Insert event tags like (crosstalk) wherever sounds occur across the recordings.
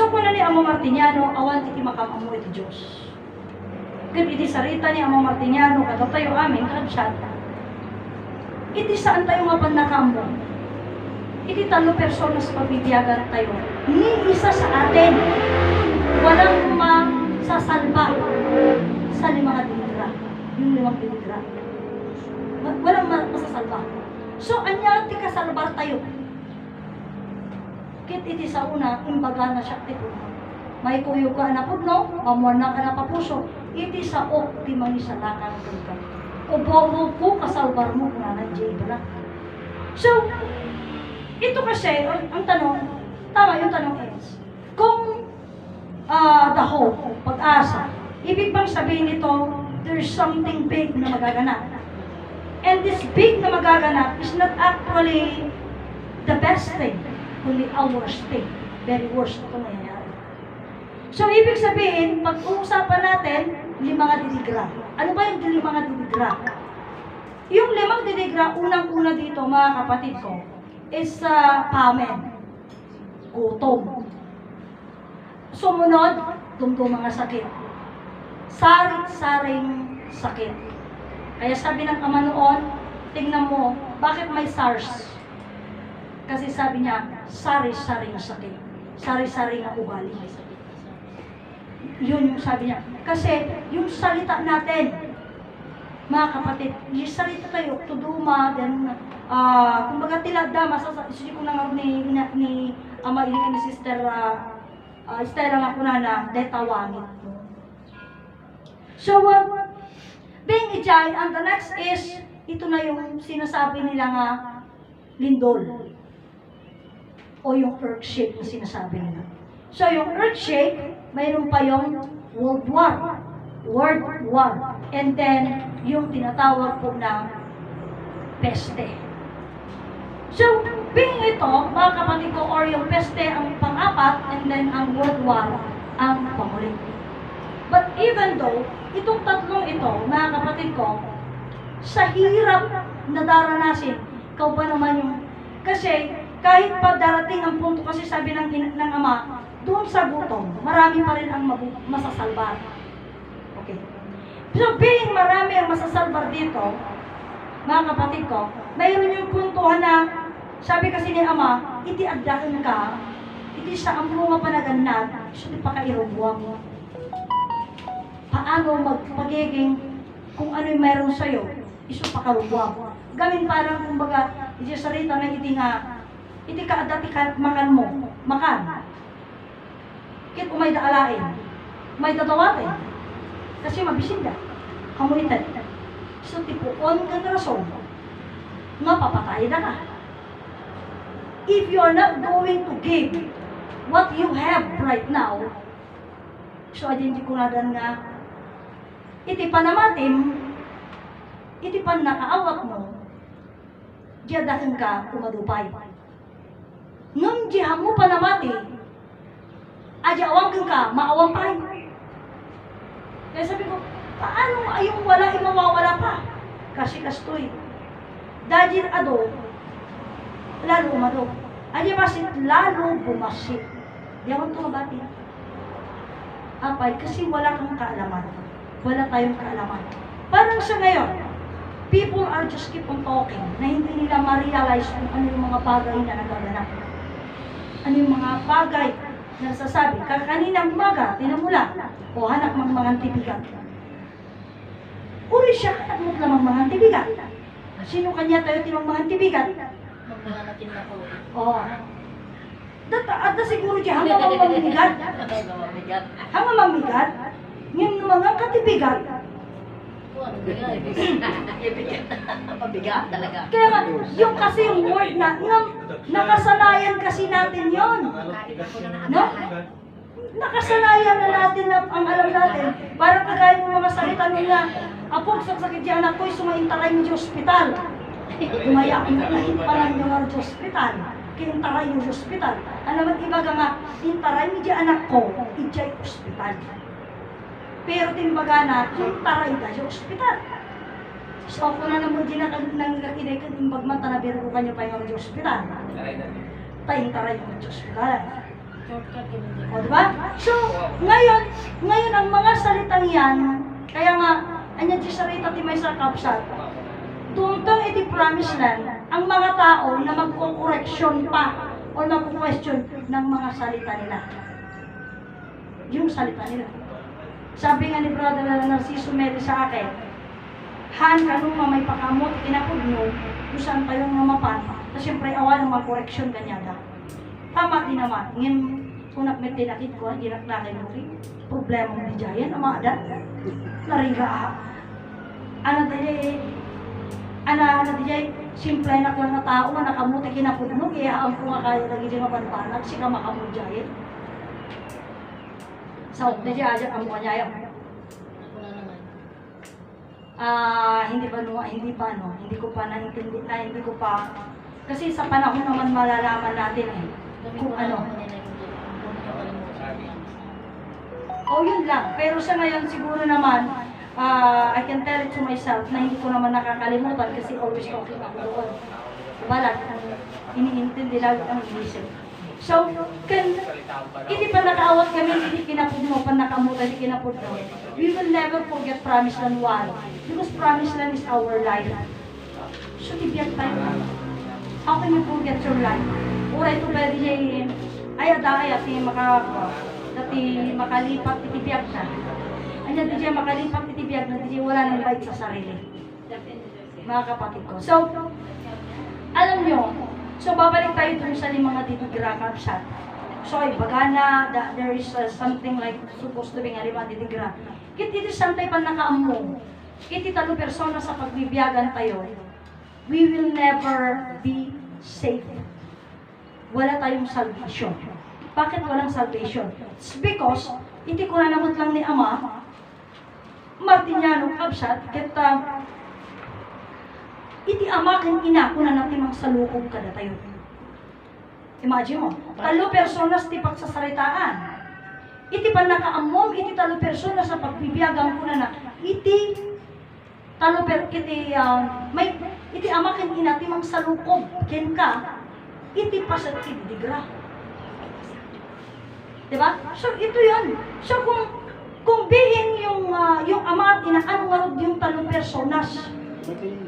So kung ni Amo Martiniano, awan iti makamamu iti Diyos. Kaya iti sarita ni Amo Martiniano, kada tayo amin, kadsyan. Iti saan tayo nga panakamo? Iti talo personas pabibiyagan tayo. Ni isa sa atin. Walang masasalba sa limang dinidra. Yung limang dinidra. Wa- Walang ma- masasalba. So, anya ti kasalbar tayo. Kit iti sa una, imbaga na siya ti puno. May kuyo ka na pudno, mamuan ka na papuso. Iti sa ok, ti mangisalakan ka. Ubo ko kasalbar mo kung na Jay na. So, ito kasi, ang, ang tanong, tama yung tanong is, kung ah the hope, pag-asa, ibig bang sabihin nito, there's something big na magaganap. And this big na magaganap is not actually the best thing, kundi a worst thing. Very worst ito nangyayari. So, ibig sabihin, pag-uusapan natin, limang diligra. Ano ba yung limang diligra? Yung limang diligra, unang-una dito, mga kapatid ko, is sa pamen. Gutom. Sumunod, dumdum mga sakit. Sarit-saring sakit. Kaya sabi ng ama noon, tingnan mo, bakit may SARS? Kasi sabi niya, sari-saring sakit. Sari-saring na ugali. Yun yung sabi niya. Kasi yung salita natin, mga kapatid, yung salita tayo, tuduma, then, ah, kumbaga tilagda, masasa, isuji ko na nga ni, ni, ni ama yun ni sister, ah, uh, Stella nga ko na na, detawangit. So, uh, being child, and the next is, ito na yung sinasabi nila nga, lindol. O yung earthshake na sinasabi nila. So, yung earthshake, mayroon pa yung World War. World War. And then, yung tinatawag po na peste. So, being ito, mga kapatid ko, or yung peste ang pang-apat, and then ang World War ang pangulit. But even though, itong tatlong ito, mga kapatid ko, sa hirap na daranasin, ikaw pa naman yung, kasi kahit pa darating ang punto, kasi sabi ng, ng ama, doon sa gutom, marami pa rin ang masasalbar. Okay. So being marami ang masasalbar dito, mga kapatid ko, mayroon yung puntuhan na, sabi kasi ni ama, iti agdakan ka, iti sa amrunga panaganad, so di pa kairugwa mo paano magpagiging kung ano yung meron sa'yo, iso pakarugwa. Gamin parang, kumbaga, iti sarita na iti nga, iti ka dati ka makan mo, makan. Kit umay da alain, may dadawatin. Kasi mabisinda, kamunitan. So, tipuon ka na rason, nga papatay na ka. If you are not going to give what you have right now, so, adinti ko na dan nga, iti panamatim, iti pan nakaawat mo, diya dahan ka kumadupay. Ngam diya mo panamati, adya awang ka, maawampay. Kaya sabi ko, paano ayong wala, ay mawawala pa? Kasi kastoy. Dajir ado, lalo umado. Adya masit, lalo bumasit. Diyawan to mabati. Apay, kasi wala kang kaalaman wala tayong kaalaman. Parang sa ngayon, people are just keep on talking na hindi nila ma-realize kung ano yung mga bagay na nagaganap. Ano yung mga bagay na nasasabi. Ka- Kaninang umaga, tinamula, o hanak mga mga tibigan. Uri siya, kanak mo lamang mga tibigan. Sino kanya tayo tinong mga tibigan? Magmahanatin na ko. O, data, at na siguro siya, hanggang. Mabigat. Hanggang mamigat, (laughs) yung mga katibigan, Oh, ano ba yan? Mabigat talaga. Kaya yung kasi yung word na, na nakasanayan kasi natin yon No? Nakasanayan na natin na ang alam natin. Parang kagaya ng mga salita nila, Apo, sa sakit yung anak ko, sumaintaray mo sa ospital. Tumaya ang nahin pa lang yung sa ospital. Kintaray yung sa ospital. Alam mo, iba nga, intaray mo anak ko, ijay ospital. Pero timbaga na, yung taray na sa ospital. So ako na naman din ang nangakinay kan imbag man tanabiro ko kanya pa yung sa ospital. Tayong taray mo sa ospital. O, di ba? So, ngayon, ngayon ang mga salitang yan, kaya nga, anya di salita ti may sa kapsat, tungtong iti promise land, ang mga tao na magkukoreksyon pa o magkukwestiyon ng mga salita nila. Yung salita nila. Sabi nga ni Brother Narciso Meli sa akin, Han, kanong mamay pakamot, kinapudno, kung saan kayong mamapan, na siyempre awa ng mga koreksyon kanyada. Tama din naman. Ngayon, unak may tinakit ko, hindi naklakay mo rin. Problema mo di jayan, ang mga adat. Nariga ha. Ano tayo ano, ano di jay, simple na ko na tao nga nakamuti kinapudno, kaya ang ko nga kaya lagi di mapanpanag, si ka makamudjayan. Sa so, di jay, aja ang mga niya na naman. Ah, hindi pa no, hindi pa no, hindi ko pa naintindi, ah, hindi ko pa kasi sa panahon naman malalaman natin eh kung na ano. naman nila yung dito. Kung ano kalimutan ko lang. O yun lang. Pero sa ngayon siguro naman, ah, I can tell it to myself na hindi ko naman nakakalimutan kasi always talking ako doon. Wala ang iniintindi lagi ang inisip. So, kan, hindi pa nakaawat kami, hindi kinapod mo, pa nakamuta, hindi kinapod mo. We will never forget Promised Land 1 because Promised Land is our life. So, tibiyag tayo. How can you forget your life? Ura ito pwede siya ay ada ay ati maka dati makalipat titibiyag na. Anya di makalipat titibiyag na di wala nang bait sa sarili. Mga kapatid ko. So, alam nyo, so babalik tayo dun sa limang ditigra kapsat. So, ay bagana, that there is uh, something like supposed to be nga lima ditigra. Kit iti santay pa nakaammo. Kiti talo persona sa pagbibiyagan tayo. We will never be safe. Wala tayong salvation. Bakit walang salvation? It's because, iti ko na namot lang ni Ama, Martiniano Kabsat, kita iti ama kan ina ko na natin magsalukog kada tayo. Imagine mo, talo personas ti pagsasaritaan. Iti pa nakaamom, iti talo personas sa pagbibiyagan ko na iti talo per iti ah, may iti ama kan ina ti magsalukog ken ka iti pasat digra. Diba? So ito 'yon. So kung kung bihin yung ah, yung ama at ina ano yung talo personas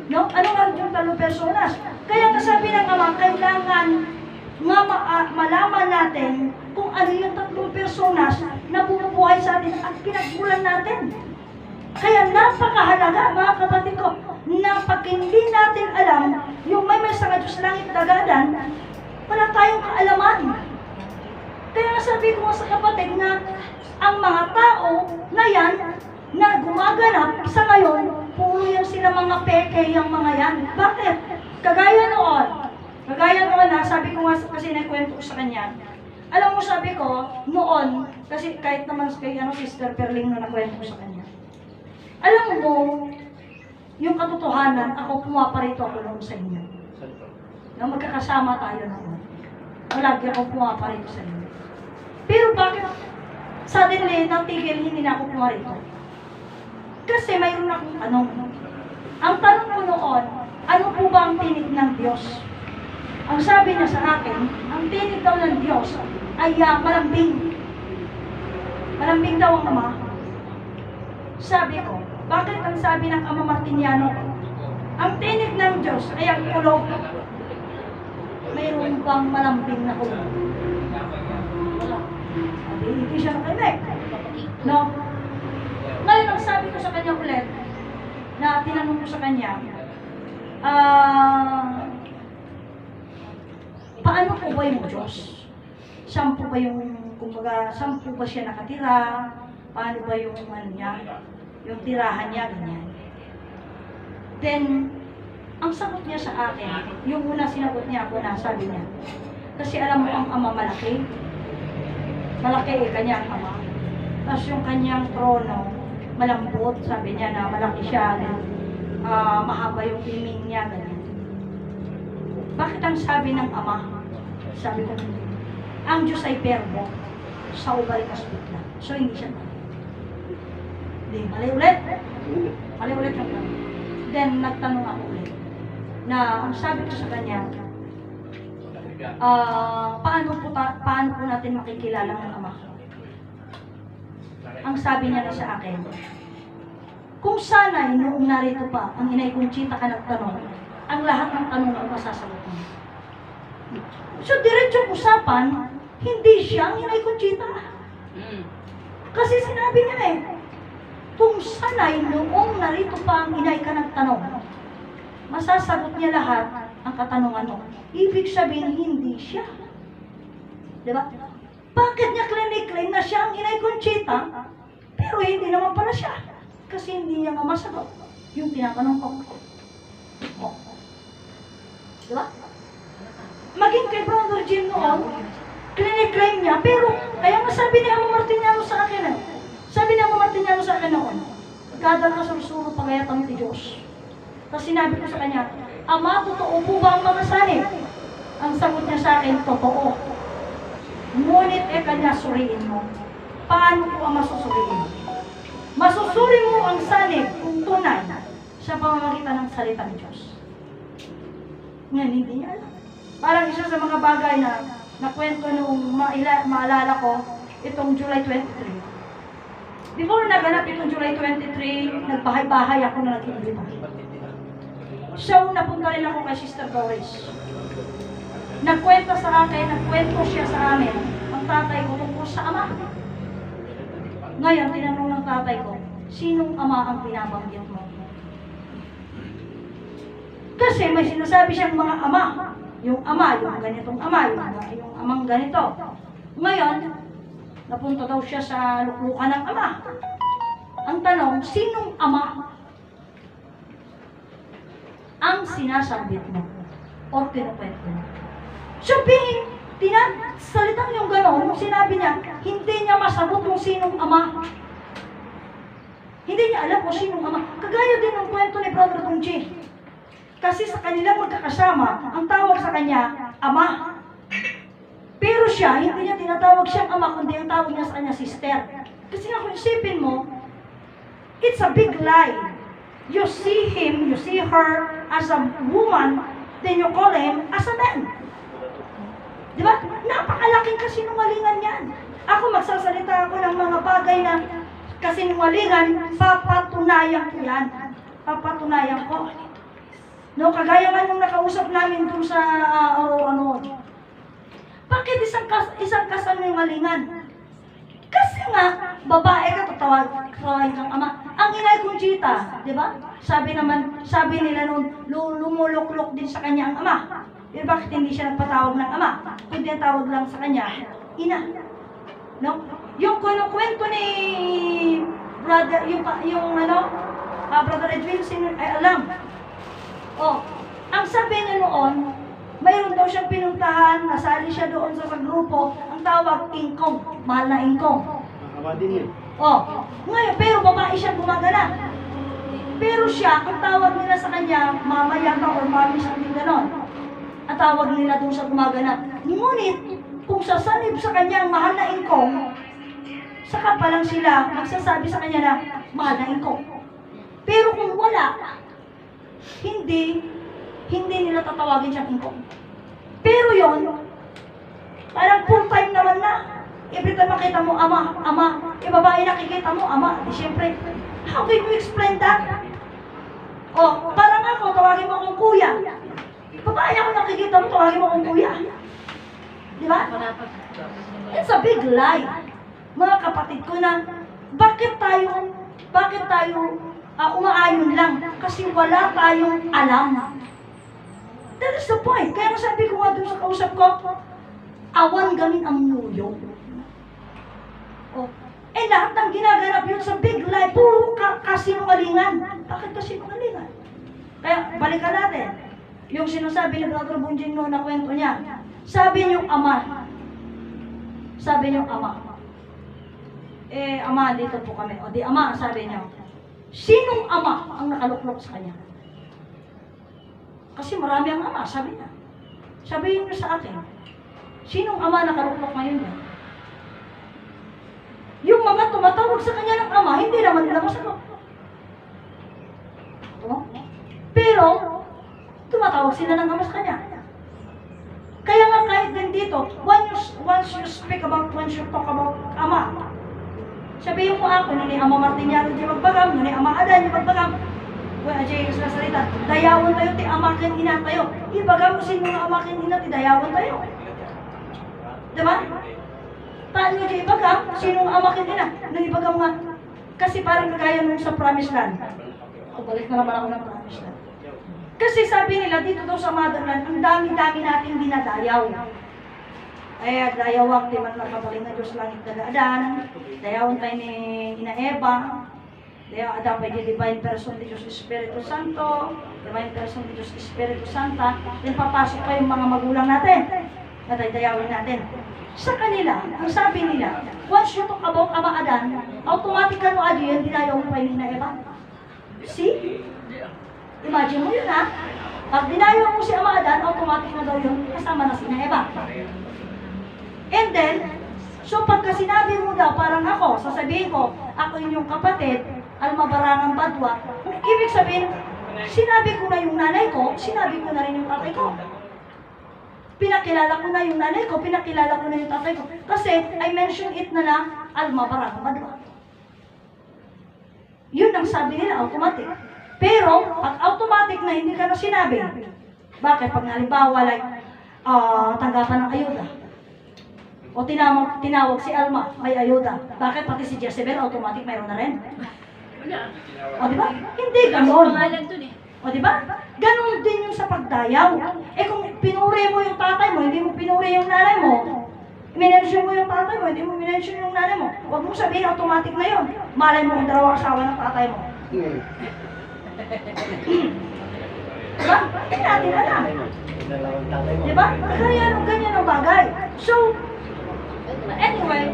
No? Ano nga yung talo personas? Kaya nga sabi ng ama, kailangan nga ma- ah, malaman natin kung ano yung tatlong personas na bumubuhay sa atin at pinagmulan natin. Kaya napakahalaga, mga kapatid ko, na pag hindi natin alam yung may may sa Diyos langit dagadan, wala tayong kaalaman. Kaya sabi ko sa kapatid na ang mga tao na yan na gumaganap sa ngayon, puro yan sila mga peke yung mga yan. Bakit? Kagaya noon, kagaya noon na, sabi ko nga kasi nakwento ko sa kanya, alam mo sabi ko, noon, kasi kahit naman kay ano, Sister Perling na nakwento ko sa kanya, alam mo, yung katotohanan, ako pumaparito ako noon sa inyo. Na magkakasama tayo noon. Malagi ako pumaparito sa inyo. Pero bakit suddenly natigil hindi na ako pumarito? Kasi mayroon akong tanong. Ang tanong ko noon, ano po ba ang tinig ng Diyos? Ang sabi niya sa akin, ang tinig daw ng Diyos ay ah, malambing. Malambing daw ang ama. Sabi ko, bakit ang sabi ng ama Martiniano? Ang tinig ng Diyos ay ang kulog. Mayroon bang malambing na kulog? Wala. Sabi, hindi siya nakinig. No? Ngayon, ang sabi ko sa kanya ulit, na tinanong ko sa kanya, ah, paano po ba yung Diyos? Saan po ba yung, kumbaga, saan po ba siya nakatira? Paano ba yung, ano niya, yung tirahan niya, ganyan. Then, ang sagot niya sa akin, yung una sinagot niya ako na sabi niya, kasi alam mo ang ama malaki, malaki eh, kanyang ama. Tapos yung kanyang trono, malambot, sabi niya na malaki siya, na ah, mahaba yung iming niya, ganyan. Bakit ang sabi ng ama? Sabi ko, ang Diyos ay verbo sa ubalik asbit lang. So, hindi siya tao. Hindi, mali ulit. Mali ulit yung tanong. Then, nagtanong ako ulit. Na, ang sabi ko sa kanya, ah, paano po, ta- paano po natin makikilala ng ama? Ang sabi niya na sa akin, kung sana'y noong narito pa ang inay Conchita ka nagtanong, ang lahat ng tanong ang masasagot mo. So, diretsong usapan, hindi siya ang inay Conchita. Mm. Kasi sinabi niya eh, kung sanay noong narito pa ang inay ka nagtanong, masasagot niya lahat ang katanungan mo. Ibig sabihin, hindi siya. Di ba? Bakit niya clinic-claim na siya ang inay Conchita, pero hindi naman pala siya? Kasi hindi niya nga masagot yung tinatanong ko. Oh. Di ba? Maging kay Brother Jim noon, clinic-claim niya, pero kaya nga sabi ni Amo Martiniano sa akin eh, sabi ni Amo Martiniano sa akin noon, kadal ka sursuro pagayatan ti Diyos. Tapos sinabi ko sa kanya, Ama, totoo po ba ang mga sanib? Ang sagot niya sa akin, totoo. Ngunit e kanya suriin mo. Paano ko ang masusuriin? Masusuri mo ang sanib kung tunay sa pamamagitan ng salita ng Diyos. Ngayon, hindi niya alam. Parang isa sa mga bagay na nakwento nung maila, maalala ko, itong July 23. Before naganap itong July 23, nagbahay-bahay ako na nag-iimbita. So, napunta rin ako kay Sister Doris. Nagkwento sa akin, nagkwento siya sa amin, ang tatay ko tungkol sa ama. Ngayon, tinanong ng tatay ko, sinong ama ang binabanggit mo? Kasi may sinasabi siyang mga ama. Yung ama, yung ganitong ama, yung, yung amang ganito. Ngayon, napunta daw siya sa luklukan ng ama. Ang tanong, sinong ama ang sinasambit mo o kinukwento mo? So being, tinasalitang yung gano'n, nung sinabi niya, hindi niya masagot kung sinong ama. Hindi niya alam kung sinong ama. Kagaya din ng kwento ni Brother Tungchi. Kasi sa kanilang magkakasama, ang tawag sa kanya, ama. Pero siya, hindi niya tinatawag siyang ama, kundi ang tawag niya sa kanya, sister. Kasi nga kung isipin mo, it's a big lie. You see him, you see her as a woman, then you call him as a man. Di ba? Napakalaking kasinungalingan yan. Ako magsasalita ako ng mga bagay na kasinungalingan, papatunayan ko yan. Papatunayan ko. No, kagaya nga nung nakausap namin dun sa uh, ano, bakit isang kas isang kasinungalingan? Kasi nga, babae ka, tatawag, tatawagin kang ama. Ang inay kong chita, di ba? Sabi naman, sabi nila noon, lu- lumuluklok din sa kanya ang ama. Eh, bakit hindi siya nagpatawag ng ama? Kundi ang tawag lang sa kanya, ina. No? Yung kinukwento ni brother, yung, yung ano, ah, brother Edwin, sino, ay alam. Oh, ang sabi niya noon, mayroon daw siyang pinuntahan, nasali siya doon sa, grupo, ang tawag ingkong, mahal na ingkong. Ama din yun. Oh, ngayon, pero babae siya gumaganap. Pero siya, ang tawag nila sa kanya, mama yata or mami something ganon. Ang tawag nila doon sa gumaganap. Ngunit, kung sasanib sa kanya mahal na ingkong, saka pa lang sila magsasabi sa kanya na mahal na ingkong. Pero kung wala, hindi, hindi nila tatawagin siyang ingkong. Pero yon parang full time naman na. Every time makita mo, ama, ama, e nakikita mo, ama, di syempre, how can you explain that? O, parang ako, tawagin mo akong kuya. Babae ako nakikita mo, tawagin mo akong kuya. Di ba? It's a big lie. Mga kapatid ko na, bakit tayo, bakit tayo ah, umaayon lang? Kasi wala tayong alam. That is the point. Kaya sabi ko nga dun sa kausap ko, awan gamin ang nuyo. Oh. Eh lahat ng ginaganap yun sa big lie, puro ka kasinungalingan. Bakit kasinungalingan? Kaya balikan natin. Yung sinasabi ni Brother Bunjing no na kwento niya. Sabi niyong ama. Sabi niyong ama. Eh, ama, dito po kami. O di ama, sabi niya. Sinong ama ang nakaluklok sa kanya? Kasi marami ang ama, sabi niya. Sabihin niyo sa akin, sinong ama nakaluklok ngayon niya? Yung mga tumatawag sa kanya ng ama, hindi naman nila masagot. Diba? Pero, tumatawag sila ng ama sa kanya. Kaya nga kahit din dito, once you, once you speak about, once you talk about Ama, sabihin mo ako, nini Ama Martiniano di magbagam, nini Ama Adan di magbagam, Well, ajay sa salita, dayawan tayo, ti amakin ina tayo. Ibagam mo nga amakin ina, ti dayawan tayo. Diba? Paano di ibagam? Sino nga amakin ina? Nang ibagam nga, kasi parang kagaya nung sa promised land. O, balik na naman ako ng. Kasi sabi nila, dito daw sa motherland, ang dami-dami nating dinadayaw. Ay, dayawak, di man nakabaling na Diyos langit na daadan. Dayawan tayo ni Ina Eva. Dayaw, ada pa di divine person ni Diyos Espiritu Santo. Divine person ni Diyos Espiritu Santa. Then papasok pa yung mga magulang natin. Nadayawin natin. Sa kanila, ang sabi nila, once you talk about Ama Adan, automatic ka no adi yan, dinayaw pa yung Ina Eva. See? Imagine mo yun ha. Pag dinayo mo si Ama Adan, automatic na daw yun, kasama na si Eva. And then, so pagka sinabi mo daw, parang ako, sasabihin ko, ako inyong kapatid, almabarangang badwa, ibig sabihin, sinabi ko na yung nanay ko, sinabi ko na rin yung tatay ko. Pinakilala ko na yung nanay ko, pinakilala ko na yung tatay ko. Kasi, I mentioned it na na, almabarangang badwa. Yun ang sabi nila, automatic. Pero, pag automatic na hindi ka na sinabi, bakit? Pag halimbawa, like, ah, tanggapan ng ayuda, o tinawag, tinawag si Alma, may ayuda. Bakit pati si Jezebel, automatic mayroon na rin? Wala. O di ba? Hindi ganon. eh. O di ba? Ganon din yung sa pagdayaw. Eh kung pinuri mo yung tatay mo, hindi mo pinuri yung nanay mo, minensyon mo yung tatay mo, hindi mo minensyon yung nanay mo, huwag mo sabihin automatic na yun. Malay mo kung dalawa asawa ng tatay mo. Diba? Hindi natin alam. Diba? Kaya ano, ganyan ang bagay. So, Anyway,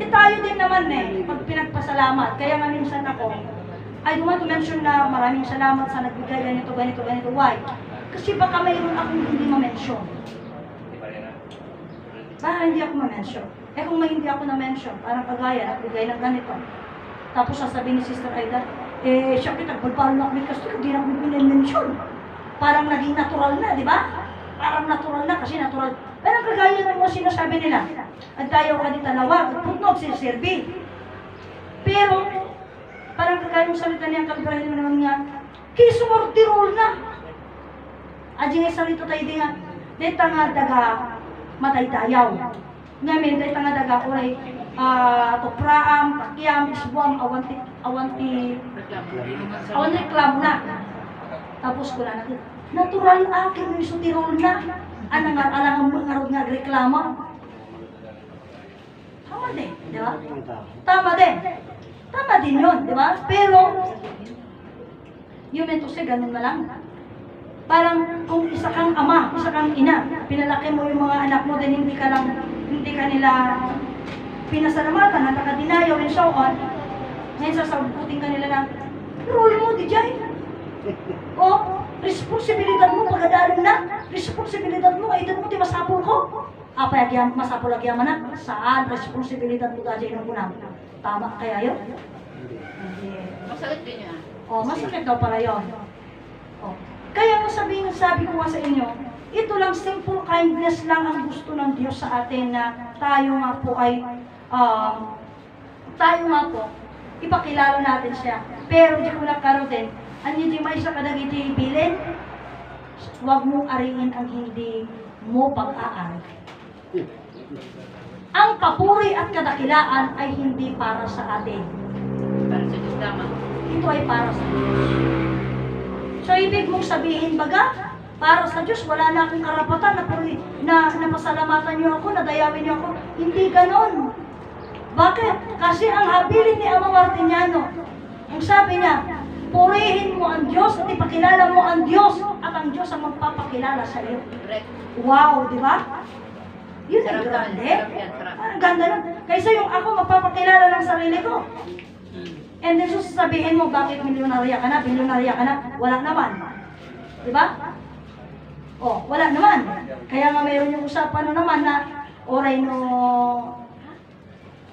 eh, tayo din naman eh, pag pinagpasalamat. Kaya nga minsan ako, I don't want to mention na maraming salamat sa nagbigay ganito, ganito, ganito. Why? Kasi baka mayroon akong hindi ma-mention. Baka hindi ako ma-mention. Eh kung may hindi ako na-mention, parang kagaya, nagbigay ng ganito. Tapos sasabihin ni Sister Aida, eh, kita, balbalo na kami kasi hindi na kami mention Parang naging natural na, di ba? Parang natural na kasi natural. Pero kagaya ng mga sinasabi nila, at tayo ka ni talawag, putnog si Sirbi. Pero, parang kagaya ng salita niya, kalibrahin mo naman nga, kisumortirol na. Adi nga salito tayo di nga, deta nga daga matay tayaw. Ngamin, deta nga daga oray, ah, tupraam, pakyam, isbuam, awanti, awanti, awan reklamo na. Tapos ko na natin, natural akin yung sutirol na. Anang nga, alang ang mga nga reklamo. Tama din, di ba? Tama din. Tama din yun, di ba? Pero, you meant to ganun na lang. Parang kung isa kang ama, isa kang ina, pinalaki mo yung mga anak mo, then hindi ka lang, hindi ka nila pinasalamatan, at nakadinayo and so on, ngayon sasabutin ka nila ng, role mo, di jay. O, responsibilidad mo pagkadaling na, responsibilidad mo, ay mo, di masapol ko. Apa yung masapol lagi ang anak? Saan responsibilidad mo gajay ng unang? Tama kaya yun? Hindi. Masakit din yan. O, masakit daw pala yun. O. Kaya nga sabihin, sabi ko nga sa inyo, ito lang simple kindness lang ang gusto ng Diyos sa atin na tayo nga po ay, um, tayo nga po, ipakilala natin siya. Pero di ko nagkaroon din, anyo di may sa kadagiti ibilin, huwag mong ariin ang hindi mo pag-aari. Ang papuri at kadakilaan ay hindi para sa atin. Para sa Diyos lamang. Ito ay para sa Diyos. So, ibig mong sabihin baga, para sa Diyos, wala na akong karapatan na, puri, na napasalamatan niyo ako, nadayawin niyo ako. Hindi ganon. Bakit? Kasi ang habilin ni Ama Martiniano, ang sabi niya, purihin mo ang Diyos at ipakilala mo ang Diyos at ang Diyos ang magpapakilala sa iyo. Wow, di ba? Yun ang grande. Ang ganda nun. Kaysa yung ako magpapakilala ng sarili ko. And then sasabihin mo, bakit milyonarya ka na, bilyonarya ka na, wala naman. Di ba? Oh, wala naman. Kaya nga mayroon yung usapan no naman na oray no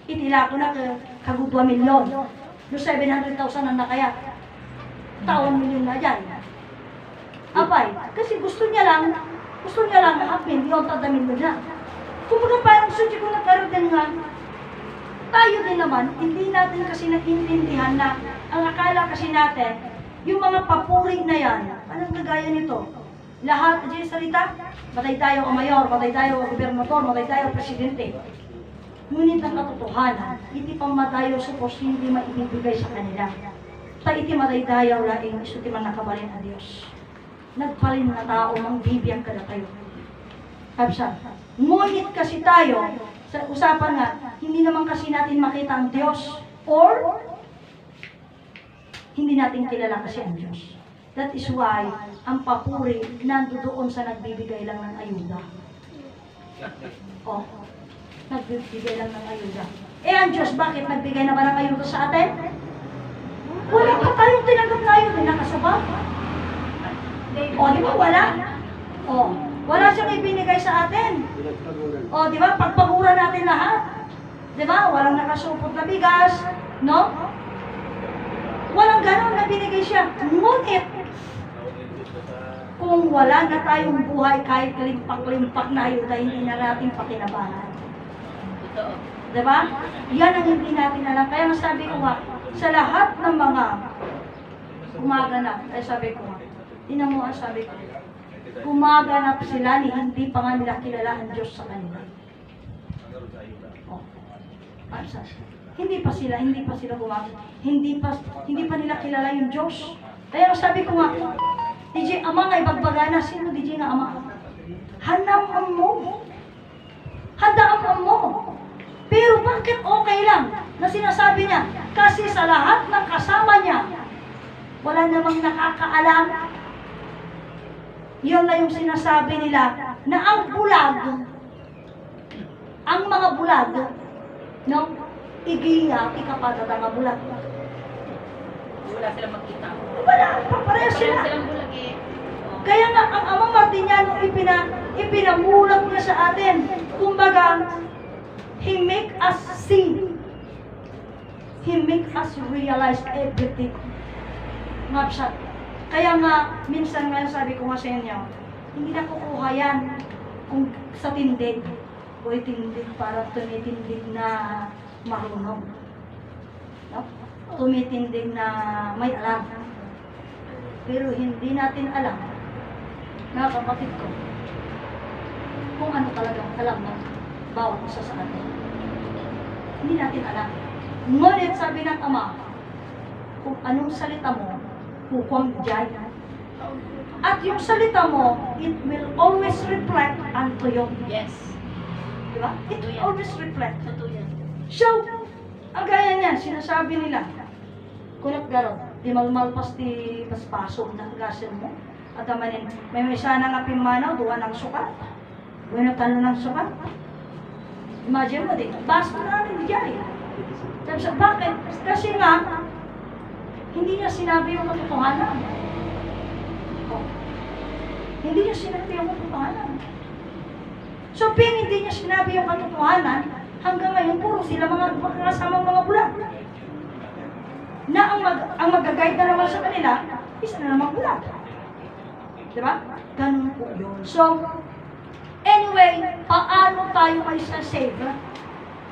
itila ko na ka- kagudwa milyon. No 700,000 ang nakaya. Taon milyon na dyan. Apay, kasi gusto niya lang Gusto niya lang hindi ako tadamin mo na. Kumbaga parang sa ko nagkaroon nga, tayo din naman, hindi natin kasi naiintindihan na ang akala kasi natin, yung mga papuri na yan, anong kagaya nito? Lahat, diyan salita, matay tayo o mayor, matay tayo o gobernador, matay tayo o presidente. Ngunit ang katotohanan, iti pamatayo supos hindi maibibigay sa kanila. Ta iti matay tayo laing iso ti man nakabalin a Dios. Nagpalin na tao mang bibiyang kada tayo. Kapsa, ngunit kasi tayo, sa usapan nga, hindi naman kasi natin makita ang Diyos or hindi natin kilala kasi ang Diyos. That is why ang papuri nandoon sa nagbibigay lang ng ayuda. Oh, nagbibigay lang ng ayuda. Eh ang Diyos, bakit nagbigay na ba ng ayuda sa atin? Wala pa tayong tinanggap na ayuda, nakasaba. O, di ba wala? O, wala siyang ibinigay sa atin. O, di ba? Pagpagura natin lahat. Di ba? Walang nakasupot na bigas. No? Walang ganon na binigay siya. Ngunit, kung wala na tayong buhay kahit limpak-limpak na ayuda, hindi na natin pakinabangan. Totoo. Di ba? Yan ang hindi natin alam. Kaya sabi ko nga, sa lahat ng mga gumaganap, ay sabi ko nga, tinan mo ang sabi ko, gumaganap sila ni hindi pa nga nila kilala ang Diyos sa kanila. Oh. Ano sa- Hindi pa sila, hindi pa sila gumaganap. Hindi pa, hindi pa nila kilala yung Diyos. Kaya sabi ko nga, DJ, ama nga ibagbagana, sino DJ nga ama? Hanam mo. Handaan mo. Pero bakit okay lang na sinasabi niya? Kasi sa lahat ng kasama niya, wala namang nakakaalam. Yun na yung sinasabi nila na ang bulag, ang mga bulag, no? Igiya, ikapada nga bulag. Wala silang makita. Wala, pareho Parang sila. silang bulag eh. Kaya nga, ang Ama Martiniano ipina, ipinamulat niya sa atin. Kumbaga, He make us see. He make us realize everything. Siya. Kaya nga, minsan nga sabi ko nga sa inyo, hindi na kukuha yan kung sa tindig. O tindig para tumitindig na marunong. No? Tumitindig na may alam. Pero hindi natin alam, mga kapatid ko, kung ano talagang alam ng bawat isa sa atin. Hindi natin alam. Ngunit sabi ng Ama, kung anong salita mo, hukom jay. At yung salita mo, it will always reflect unto you. Yes. Di ba? It will always reflect. Totoo yan. So, ang gaya niyan, sinasabi nila, kunat garo, di malmalpas ti paspaso na gasin mo. At amanin, may may sana nga pimanaw, duwa ng sukat. Bueno, talo ng sukat. Imagine mo din, bas mo na rin diyan. Sabi siya, bakit? Kasi nga, hindi niya sinabi yung katotohanan. Oh. Hindi niya sinabi yung katotohanan. So, ping hindi niya sinabi yung katotohanan, hanggang ngayon, puro sila mga magkasamang mga bulag. Na ang, mag, ang mag-guide na naman sa kanila, isa na naman bulag. Diba? Ganun po yun. So, anyway, paano tayo ay sa save?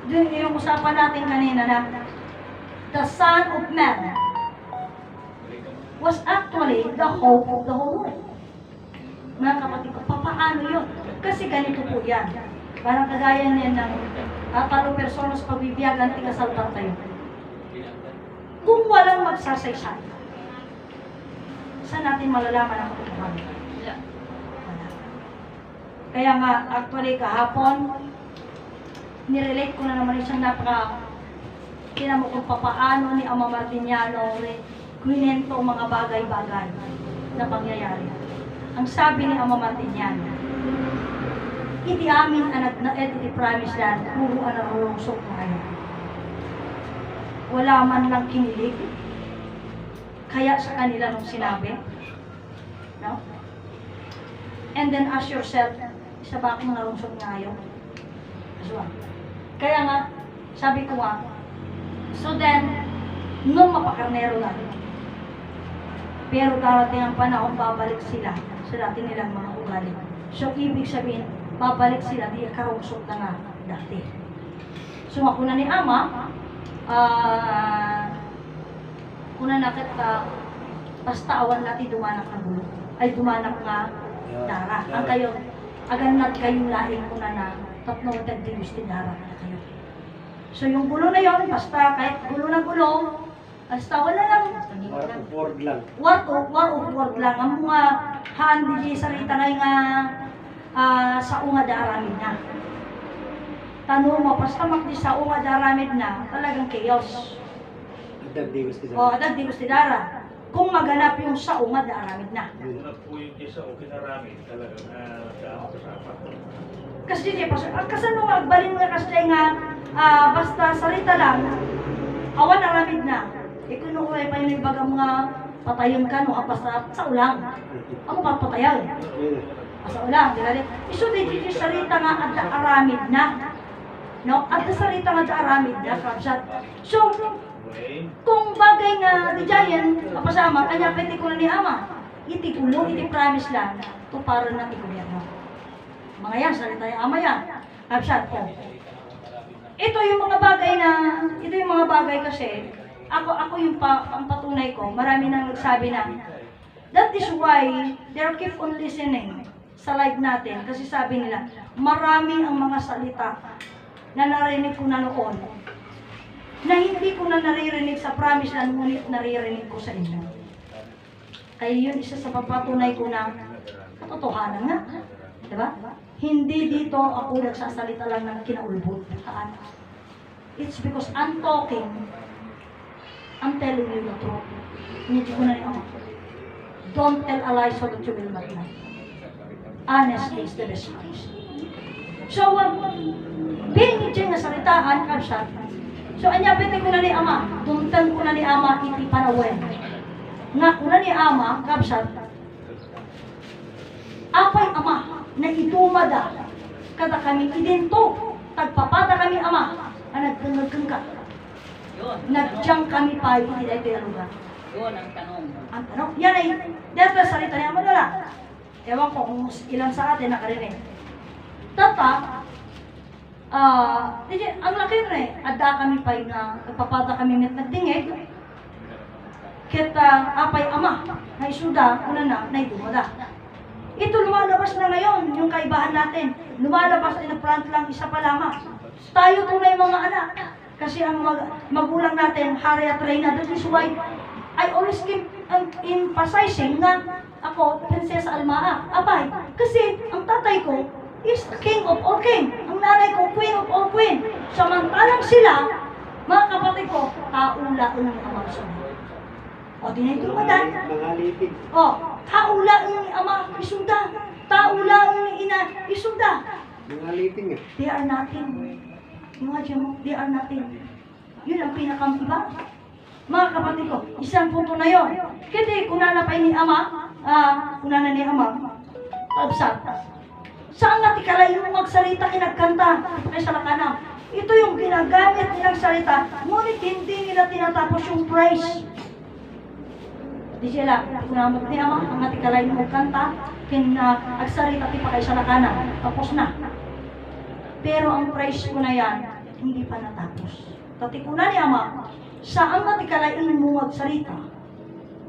Doon yung usapan natin kanina na the Son of Man was actually the hope of the whole world. Mga kapatid ko, papaano yun? Kasi ganito po yan. Parang kagaya niyan ng uh, palo personas pagbibiyagan, tigasaltar tayo. Kung walang magsasaysay, saan natin malalaman ang katotohanan? Kaya nga, actually, kahapon, nirelate ko na naman isang napaka tinan mo kung papaano ni Ama Martiniano kwinento mga bagay-bagay na pangyayari. Ang sabi ni Ama Martiniano, iti amin anak na et iti promise land, puro ang narurungsok tayo. Wala man lang kinilig. Kaya sa kanila nung sinabi, no? And then ask yourself, isa ba akong narungsok ngayon? Aswa. Kaya nga, sabi ko nga, so then, nung mapakarnero na, pero darating ang panahon, babalik sila sa dati nilang mga ugali. So, ibig sabihin, babalik sila, di karungsot na nga dati. So, ako na ni Ama, ah, kuna na kita, basta awan natin dumanak na gulo. Ay, dumanak nga dara. Ang kayo, aganat kayong laing kuna na, tatlo tagdilos ti dara na kayo. So, yung gulo na yon basta kahit gulo na gulo, basta wala lang, Para support lang. war of war of word lang ang mga haan di sarita ngay nga ah, sa unga daramid na. Tanong mo, basta makdi sa unga daramid na, talagang chaos. Dagdigos kita. O, adag di gusto dara. Kung maganap yung sa unga daramid na. Una po yung isa o kinarami talagang na damo kasama. Kasi di pa, ah, kasano nga, agbalin nga kasi nga, ah, basta salita lang, awan aramid na. Ikunukuhay pa yung ibaga mga patayon ka, no, ah, basta sa ulang. Amo pa patayan. Yun. Asa ulang, di ba? Iso di di salita nga at aramid na. No? At salita nga aramid na, kapsat. So, Okay? kung bagay nga di Jayan, kapasama, kanya pwede ko na ni Ama. Iti kulo, iti promise lang, to para na ti gobyerno. Mga yan, salita yung Ama yan. Kapsat ko. Ito yung mga bagay na, ito yung mga bagay kasi, ako ako yung pa, ang patunay ko, marami nang nagsabi na, that is why they keep on listening sa live natin. Kasi sabi nila, marami ang mga salita na narinig ko na noon na hindi ko na naririnig sa promise na ngunit naririnig ko sa inyo. Kaya yun isa sa papatunay ko na katotohanan nga. Diba? Hindi dito ako nagsasalita lang ng kinaulbot. It's because I'm talking, I'm telling you the truth. Hindi ko na rin ako. Don't tell a lie so that you will not lie. Honesty is the best policy. So, being nga salitaan, kapsat, So, anya pwede ko na ni Ama, dumtan ko na ni Ama, iti panawen. Nga ko na ni Ama, kapsat, apay Ama, na itumada, kada kami idento, tagpapada kami Ama, ang nagkangagkang ka, nagdiyang kami pa, iti dahil lugar. Yun ang tanong. Ang tanong, yan ay, dahil sa salita niya, madala. Ewan ko kung ilan sa atin nakarinig. Tata, ah, uh, ang laki rin eh, ada kami pa nga, nagpapada kami ng nagdingig, kita apay ama, na isuda, una na, na idumada. Ito lumalabas na ngayon, yung kaibahan natin. Lumalabas na front lang, isa pa lamang. Tayo tunay mga anak. Kasi ang mag- magulang natin, hari at reyna, that is why I always keep um, emphasizing na ako, Prinsesa Almaa. Abay, kasi ang tatay ko is king of all king. Nanay ko, queen all queen. Samantalang sila, mga kapatid ko, kaula ang amang sunod. O, dinay madan. Mga. O, kaula ang ama, isuda. Taula ang ina, isuda. Mga liting eh. They are nothing. Imagine mo, they are nothing. Yun ang pinakamiba. Mga kapatid ko, isang punto na yon. Kasi kung nanapay ni Ama, ah, kung nana ni Ama, absat. Saan nga tikalay yung magsalita kinagkanta kay sa lakanang? Ito yung ginagamit nilang salita, ngunit hindi nila tinatapos yung praise. Di sila, kunamot ni Ama, ang atikalay mo kanta, kin uh, agsalita ti pa kay sa lakanang. Tapos na. Pero ang praise ko na yan, hindi pa natapos. Tatikunan ni Ama, saan nga ti kalaing mungag salita,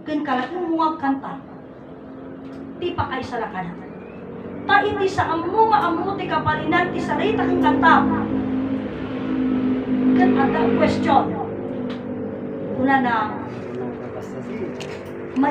kin kalaing mungag kanta, ti pa kay sa lakanan. Ta iti sa amu nga amu ti kapalinan ti salita kang kanta. Ken ada question. Una na.